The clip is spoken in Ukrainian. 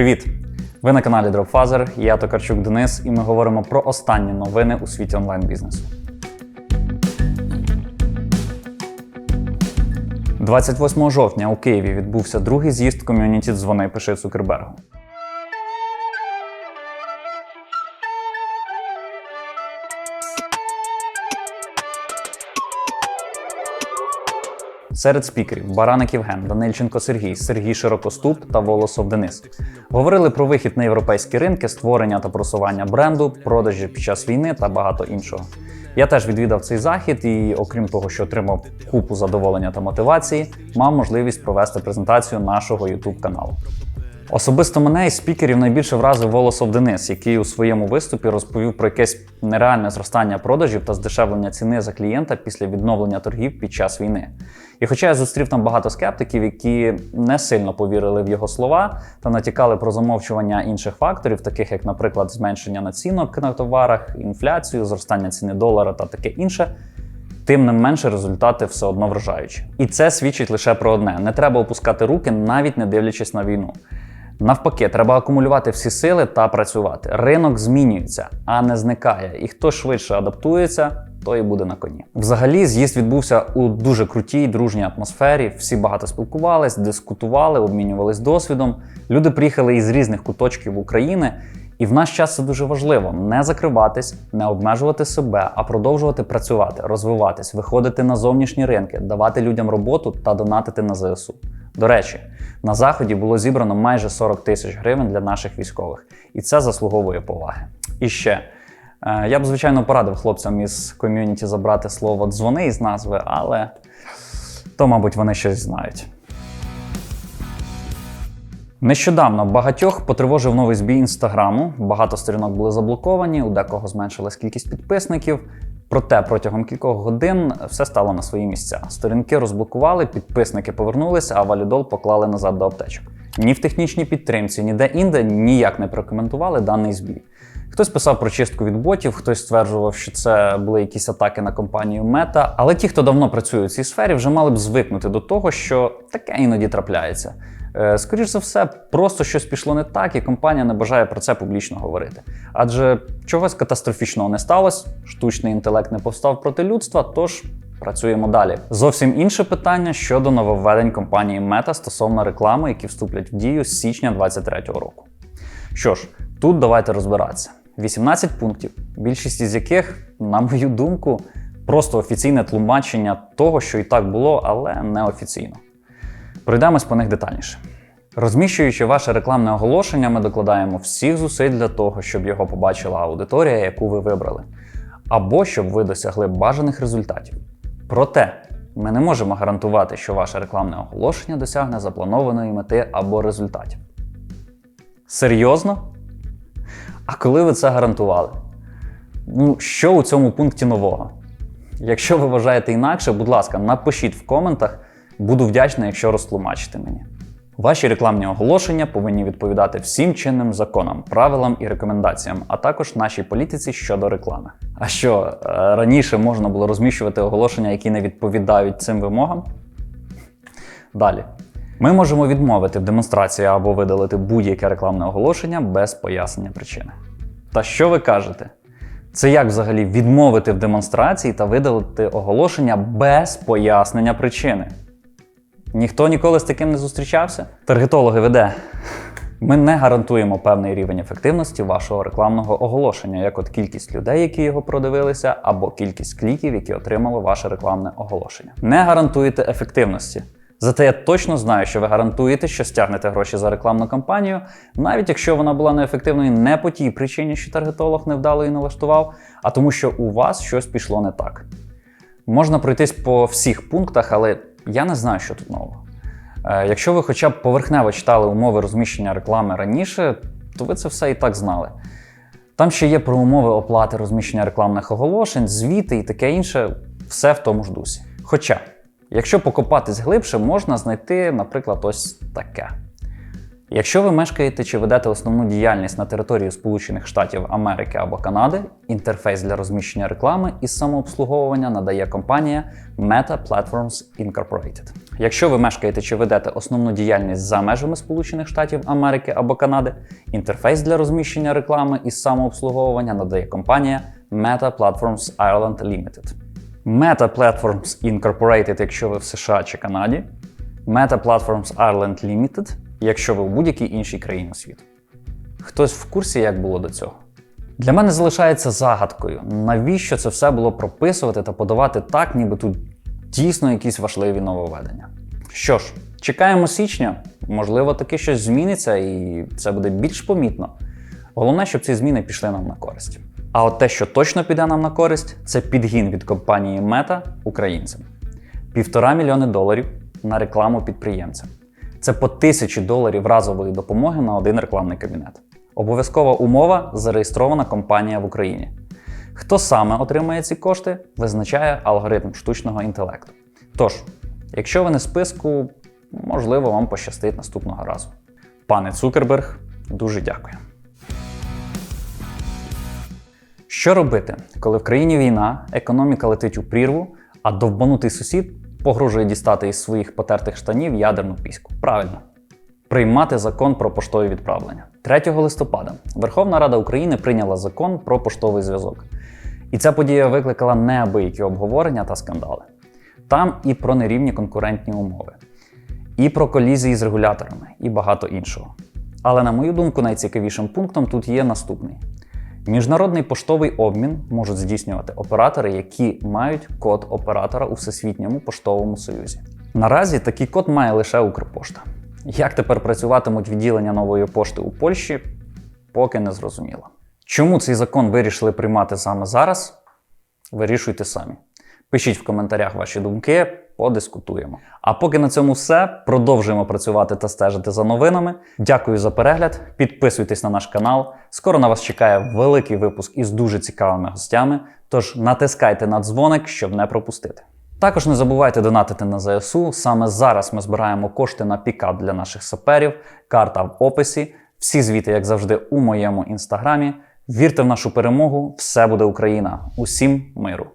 Привіт! Ви на каналі Dropfather, я Токарчук Денис, і ми говоримо про останні новини у світі онлайн-бізнесу. 28 жовтня у Києві відбувся другий з'їзд ком'юніті Дзвони пиши Цукербергу. Серед спікерів Бараник Євген, Данильченко Сергій, Сергій Широкоступ та Волосов Денис говорили про вихід на європейські ринки, створення та просування бренду, продажі під час війни та багато іншого. Я теж відвідав цей захід і, окрім того, що отримав купу задоволення та мотивації, мав можливість провести презентацію нашого YouTube каналу. Особисто мене із спікерів найбільше вразив Волосов Денис, який у своєму виступі розповів про якесь нереальне зростання продажів та здешевлення ціни за клієнта після відновлення торгів під час війни. І хоча я зустрів там багато скептиків, які не сильно повірили в його слова та натякали про замовчування інших факторів, таких як, наприклад, зменшення націнок на товарах, інфляцію, зростання ціни долара та таке інше. Тим не менше результати все одно вражаючі. І це свідчить лише про одне: не треба опускати руки, навіть не дивлячись на війну. Навпаки, треба акумулювати всі сили та працювати. Ринок змінюється, а не зникає. І хто швидше адаптується, той і буде на коні. Взагалі, з'їзд відбувся у дуже крутій дружній атмосфері. Всі багато спілкувались, дискутували, обмінювались досвідом. Люди приїхали із різних куточків України. І в наш час це дуже важливо не закриватись, не обмежувати себе, а продовжувати працювати, розвиватись, виходити на зовнішні ринки, давати людям роботу та донатити на ЗСУ. До речі, на заході було зібрано майже 40 тисяч гривень для наших військових, і це заслуговує поваги. І ще е, я б звичайно порадив хлопцям із ком'юніті забрати слово дзвони із назви, але то, мабуть, вони щось знають. Нещодавно багатьох потривожив новий збій інстаграму. Багато сторінок були заблоковані, у декого зменшилась кількість підписників. Проте протягом кількох годин все стало на свої місця. Сторінки розблокували, підписники повернулися, а валідол поклали назад до аптечок. Ні в технічній підтримці, ніде інде ніяк не прокоментували даний збій. Хтось писав про чистку від ботів, хтось стверджував, що це були якісь атаки на компанію Мета. Але ті, хто давно працює у цій сфері, вже мали б звикнути до того, що таке іноді трапляється. Е, Скоріш за все, просто щось пішло не так, і компанія не бажає про це публічно говорити. Адже чогось катастрофічного не сталося, штучний інтелект не повстав проти людства, тож працюємо далі. Зовсім інше питання щодо нововведень компанії Meta стосовно реклами, які вступлять в дію з січня 2023 року. Що ж, тут давайте розбиратися. 18 пунктів, більшість із яких, на мою думку, просто офіційне тлумачення того, що і так було, але неофіційно. Пройдемось по них детальніше. Розміщуючи ваше рекламне оголошення, ми докладаємо всіх зусиль для того, щоб його побачила аудиторія, яку ви вибрали, або щоб ви досягли бажаних результатів. Проте ми не можемо гарантувати, що ваше рекламне оголошення досягне запланованої мети або результатів. Серйозно? А коли ви це гарантували? Ну, що у цьому пункті нового? Якщо ви вважаєте інакше, будь ласка, напишіть в коментах. Буду вдячний, якщо розтлумачите мені. Ваші рекламні оголошення повинні відповідати всім чинним законам, правилам і рекомендаціям, а також нашій політиці щодо реклами. А що е, раніше можна було розміщувати оголошення, які не відповідають цим вимогам? Далі. Ми можемо відмовити в демонстрації або видалити будь-яке рекламне оголошення без пояснення причини. Та що ви кажете? Це як взагалі відмовити в демонстрації та видалити оголошення без пояснення причини? Ніхто ніколи з таким не зустрічався? Таргетологи веде. Ми не гарантуємо певний рівень ефективності вашого рекламного оголошення, як от кількість людей, які його продивилися, або кількість кліків, які отримало ваше рекламне оголошення. Не гарантуєте ефективності. Зате я точно знаю, що ви гарантуєте, що стягнете гроші за рекламну кампанію, навіть якщо вона була неефективною не по тій причині, що таргетолог невдало її налаштував, а тому, що у вас щось пішло не так. Можна пройтись по всіх пунктах, але я не знаю, що тут нового. Е, якщо ви хоча б поверхнево читали умови розміщення реклами раніше, то ви це все і так знали. Там ще є про умови оплати розміщення рекламних оголошень, звіти і таке інше, все в тому ж дусі. Хоча, якщо покопатись глибше, можна знайти, наприклад, ось таке. Якщо ви мешкаєте чи ведете основну діяльність на території Сполучених Штатів Америки або Канади, інтерфейс для розміщення реклами і самообслуговування надає компанія Meta Platforms Incorporated. Якщо ви мешкаєте чи ведете основну діяльність за межами Сполучених Штатів Америки або Канади, інтерфейс для розміщення реклами і самообслуговування надає компанія Meta Platforms Ireland Limited. Meta Platforms Incorporated, якщо ви в США чи Канаді, Meta Platforms Ireland Limited, якщо ви в будь-якій іншій країні світу. Хтось в курсі, як було до цього? Для мене залишається загадкою, навіщо це все було прописувати та подавати так, ніби тут дійсно якісь важливі нововведення. Що ж, чекаємо січня, можливо, таки щось зміниться і це буде більш помітно. Головне, щоб ці зміни пішли нам на користь. А от те, що точно піде нам на користь, це підгін від компанії Meta українцям. Півтора мільйони доларів на рекламу підприємцям. Це по тисячі доларів разової допомоги на один рекламний кабінет. Обов'язкова умова зареєстрована компанія в Україні. Хто саме отримає ці кошти, визначає алгоритм штучного інтелекту. Тож, якщо ви не списку, можливо, вам пощастить наступного разу. Пане Цукерберг, дуже дякую. Що робити, коли в країні війна, економіка летить у прірву, а довбанутий сусід погрожує дістати із своїх потертих штанів ядерну піську? Правильно. Приймати закон про поштові відправлення. 3 листопада Верховна Рада України прийняла закон про поштовий зв'язок. І ця подія викликала неабиякі обговорення та скандали. Там і про нерівні конкурентні умови, і про колізії з регуляторами, і багато іншого. Але, на мою думку, найцікавішим пунктом тут є наступний: Міжнародний поштовий обмін можуть здійснювати оператори, які мають код оператора у Всесвітньому поштовому союзі. Наразі такий код має лише Укрпошта. Як тепер працюватимуть відділення нової пошти у Польщі, поки не зрозуміло. Чому цей закон вирішили приймати саме зараз? Вирішуйте самі. Пишіть в коментарях ваші думки, подискутуємо. А поки на цьому все. Продовжуємо працювати та стежити за новинами. Дякую за перегляд. Підписуйтесь на наш канал. Скоро на вас чекає великий випуск із дуже цікавими гостями. Тож натискайте на дзвоник, щоб не пропустити. Також не забувайте донатити на ЗСУ. Саме зараз ми збираємо кошти на пікап для наших саперів. Карта в описі. Всі звіти, як завжди, у моєму інстаграмі. Вірте в нашу перемогу! Все буде Україна! Усім миру!